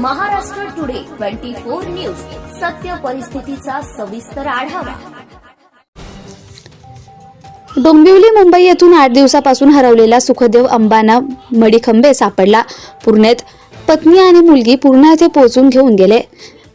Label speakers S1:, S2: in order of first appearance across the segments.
S1: Maharashtra today twenty four news. सत्य परिस्थितीचा सविस्तर आढावा.
S2: डोंबिवली मुंबई येथून आठ दिवसापासून हरवलेला सुखदेव अंबाना मडिखंबे सापडला. पूर्णेत पत्नी आणि मुलगी पूर्णा येथे पोहोचून घेऊन गेले.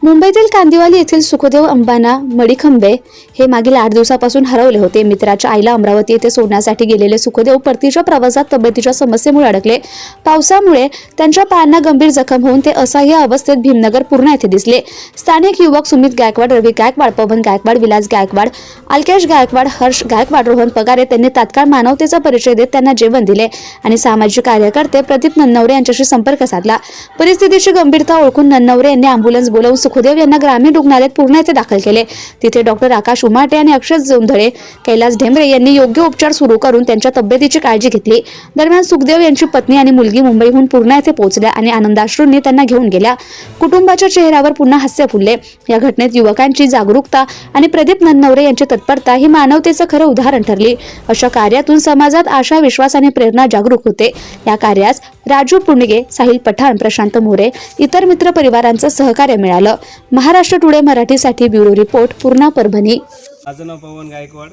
S2: मुंबईतील कांदिवाली येथील सुखदेव अंबाना मडिखंबे हे मागील आठ दिवसापासून हरवले होते. मित्राच्या आईला अमरावती येथे सोडण्यासाठी गेलेले सुखदेव परतीच्या प्रवासात तब्येतीच्या समस्येमुळे अडकले. पावसामुळे त्यांच्या पायांना गंभीर जखम होऊन ते असह्य अवस्थेत भीमनगर पूर्णा येथे दिसले. स्थानिक युवक सुमित गायकवाड रवी गायकवाड पवन गायकवाड विलास गायकवाड अल्केश गायकवाड हर्ष गायकवाड रोहन पगारे त्यांनी तात्काळ मानवतेचा परिचय देत त्यांना जेवण दिले आणि सामाजिक कार्यकर्ते प्रदीप नन्नवरे यांच्याशी संपर्क साधला. परिस्थितीची गंभीरता ओळखून नन्नवरे यांनी अँब्युलन्स बोलावून सुखदेव यांना ग्रामीण रुग्णालयात पूर्ण येथे दाखल केले. तिथे डॉक्टर आकाश उमाटे आणि अक्षय जोंधळे कैलास ढेंबरे यांनी योग्य उपचार सुरू करून त्यांच्या तब्येतीची काळजी घेतली. दरम्यान सुखदेव यांची पत्नी आणि मुलगी मुंबईहून पूर्णा येथे पोहोचल्या आणि आनंदाश्रूंनी त्यांना घेऊन गेल्या. कुटुंबाच्या चेहऱ्यावर पुन्हा हास्य फुलले. या घटनेत युवकांची जागरूकता आणि प्रदीप नन्नवरे यांची तत्परता ही मानवतेचं खरं उदाहरण ठरली. अशा कार्यातून समाजात आशा विश्वास आणि प्रेरणा जागरूक होते. या कार्यास राजू पुणगे साहिल पठाण प्रशांत मोरे इतर मित्र परिवारांचं सहकार्य मिळालं. महाराष्ट्र टुडे मराठीसाठी ब्युरो रिपोर्ट पूर्णा परभणी.
S3: माझं नाव पवन गायकवाड.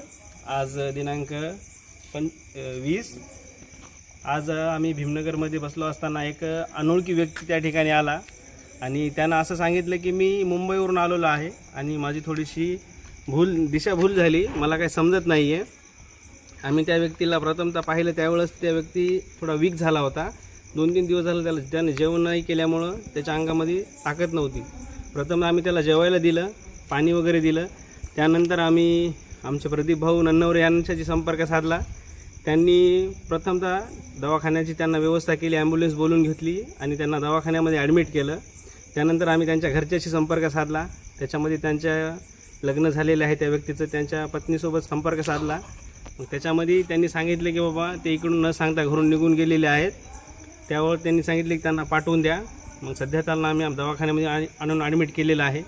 S3: आज दिनांक पण वीस. आज आम्ही भीमनगरमध्ये बसलो असताना एक अनोळखी व्यक्ती त्या ठिकाणी आला. आणि त्यानं असं सांगितलं की मी मुंबईवरून आलेलो आहे आणि माझी थोडीशी भूल दिशाभूल झाली. मला काही समजत नाही आहे आम्ही त्या व्यक्तीला प्रथमतः पाहिलं. त्यावेळेस त्या व्यक्ती थोडा वीक झाला होता. दोन तीन दिवस झालं त्याला त्याने जेवण नाही केल्यामुळं त्याच्या अंगामध्ये ताकद नव्हती. प्रथम आम्ही त्याला जेवायला दिलं पाणी वगैरे दिलं. त्यानंतर आम्ही आमचे प्रदीप भाऊ नन्नवरे यांच्याशी संपर्क साधला. त्यांनी प्रथमतः दवाखान्याची त्यांना व्यवस्था केली ॲम्ब्युलन्स बोलून घेतली आणि त्यांना दवाखान्यामध्ये ॲडमिट केलं. त्यानंतर आम्ही त्यांच्या घरच्याशी संपर्क साधला. त्याच्यामध्ये त्यांच्या लग्न झालेलं आहे त्या व्यक्तीचं त्यांच्या पत्नीसोबत संपर्क साधला. मग त्याच्यामध्ये त्यांनी सांगितले की बाबा ते इकडून न सांगता घरून निघून गेलेले आहेत. त्यावर त्यांनी सांगितले की त्यांना पाठवून द्या. मग सध्या त्यांना आम्ही दवाखान्यामध्ये आणून ॲडमिट केलेलं आहे.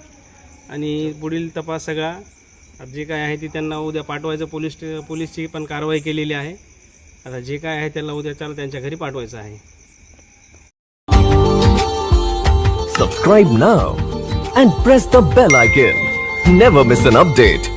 S3: आणि पुढील तपास सगळा जे काय आहे ते त्यांना उद्या पाठवायचं. पोलीस पोलीसची पण कारवाई केलेली आहे. आता जे काय आहे त्याला उद्या त्याला त्यांच्या घरी पाठवायचं आहे.
S4: Subscribe now and press the bell icon never miss an update